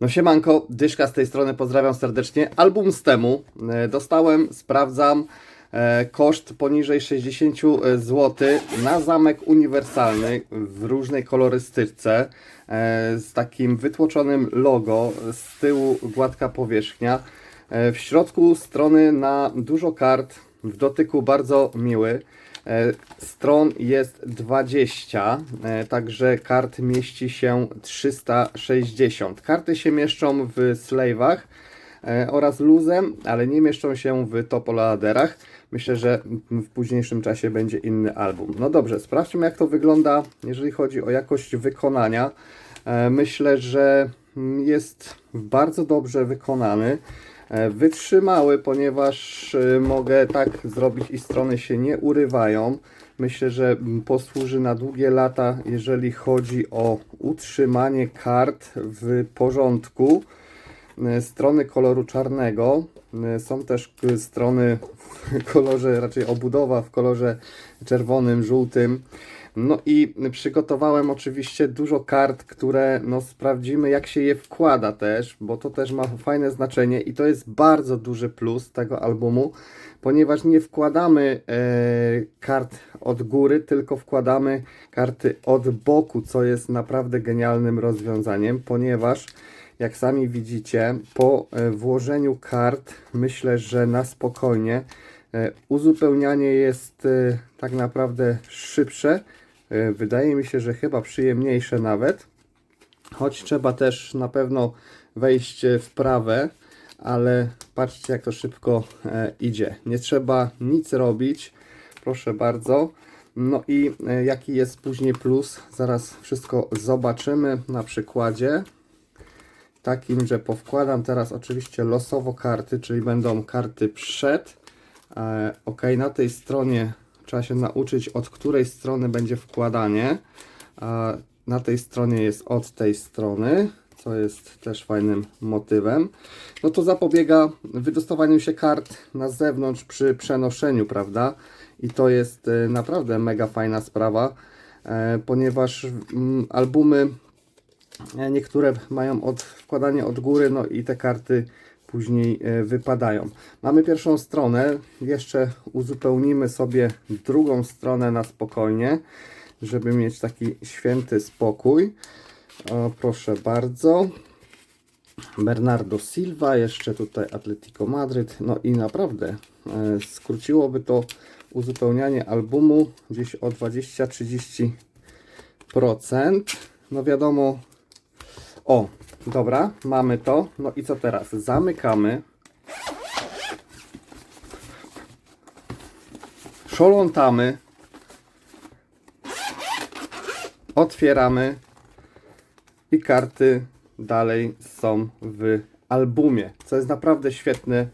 No siemanko, Dyszka z tej strony, pozdrawiam serdecznie. Album z temu e, dostałem, sprawdzam, e, koszt poniżej 60 zł na zamek uniwersalny w różnej kolorystyce e, z takim wytłoczonym logo, z tyłu gładka powierzchnia. E, W środku strony na dużo kart, w dotyku bardzo miły. E, Stron jest 20, e, także kart mieści się 360. Karty się mieszczą w slave'ach e, oraz luzem, ale nie mieszczą się w topoladerach. Myślę, że w późniejszym czasie będzie inny album. No dobrze, sprawdźmy jak to wygląda, jeżeli chodzi o jakość wykonania. Myślę, że jest bardzo dobrze wykonany. E, Wytrzymały, ponieważ e, mogę tak zrobić i strony się nie urywają. Myślę, że posłuży na długie lata, jeżeli chodzi o utrzymanie kart w porządku. E, Strony koloru czarnego. Są też strony w kolorze, raczej obudowa w kolorze czerwonym, żółtym. No i przygotowałem oczywiście dużo kart, które no sprawdzimy jak się je wkłada też, bo to też ma fajne znaczenie i to jest bardzo duży plus tego albumu, ponieważ nie wkładamy e, kart od góry, tylko wkładamy karty od boku, co jest naprawdę genialnym rozwiązaniem, ponieważ jak sami widzicie, po e, włożeniu kart myślę, że na spokojnie uzupełnianie jest e, tak naprawdę szybsze. E, Wydaje mi się, że chyba przyjemniejsze nawet. Choć trzeba też na pewno wejść e, w prawe, ale patrzcie jak to szybko e, idzie. Nie trzeba nic robić. Proszę bardzo. No i e, jaki jest później plus? Zaraz wszystko zobaczymy na przykładzie takim, że powkładam teraz oczywiście losowo karty, czyli będą karty przed. E, ok, na tej stronie trzeba się nauczyć, od której strony będzie wkładanie. A na tej stronie jest od tej strony, co jest też fajnym motywem. No to zapobiega wydostawaniu się kart na zewnątrz przy przenoszeniu, prawda? I to jest e, naprawdę mega fajna sprawa, e, ponieważ mm, albumy E, Niektóre mają od, wkładanie od góry, no i te karty później e, wypadają. Mamy pierwszą stronę, jeszcze uzupełnimy sobie drugą stronę na spokojnie, żeby mieć taki święty spokój. O, proszę bardzo. Bernardo Silva, jeszcze tutaj Atletico Madryt. No i naprawdę e, skróciłoby to uzupełnianie albumu gdzieś o 20-30%. No wiadomo, o, dobra, mamy to. No i co teraz? Zamykamy. Szolątamy. Otwieramy. I karty dalej są w albumie, co jest naprawdę świetne.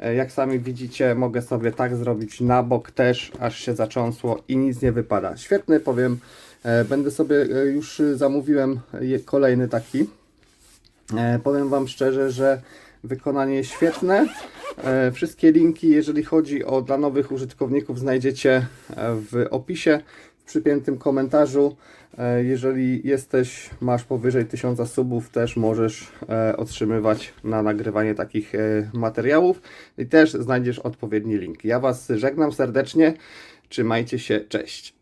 E, Jak sami widzicie, mogę sobie tak zrobić na bok też, aż się zacząsło i nic nie wypada. Świetny, powiem. E, Będę sobie e, już zamówiłem kolejny taki. E, Powiem Wam szczerze, że wykonanie świetne. E, Wszystkie linki, jeżeli chodzi o dla nowych użytkowników, znajdziecie e, w opisie, w przypiętym komentarzu. E, Jeżeli jesteś, masz powyżej 1000 subów, też możesz e, otrzymywać na nagrywanie takich e, materiałów i też znajdziesz odpowiedni link. Ja Was żegnam serdecznie. Trzymajcie się, cześć.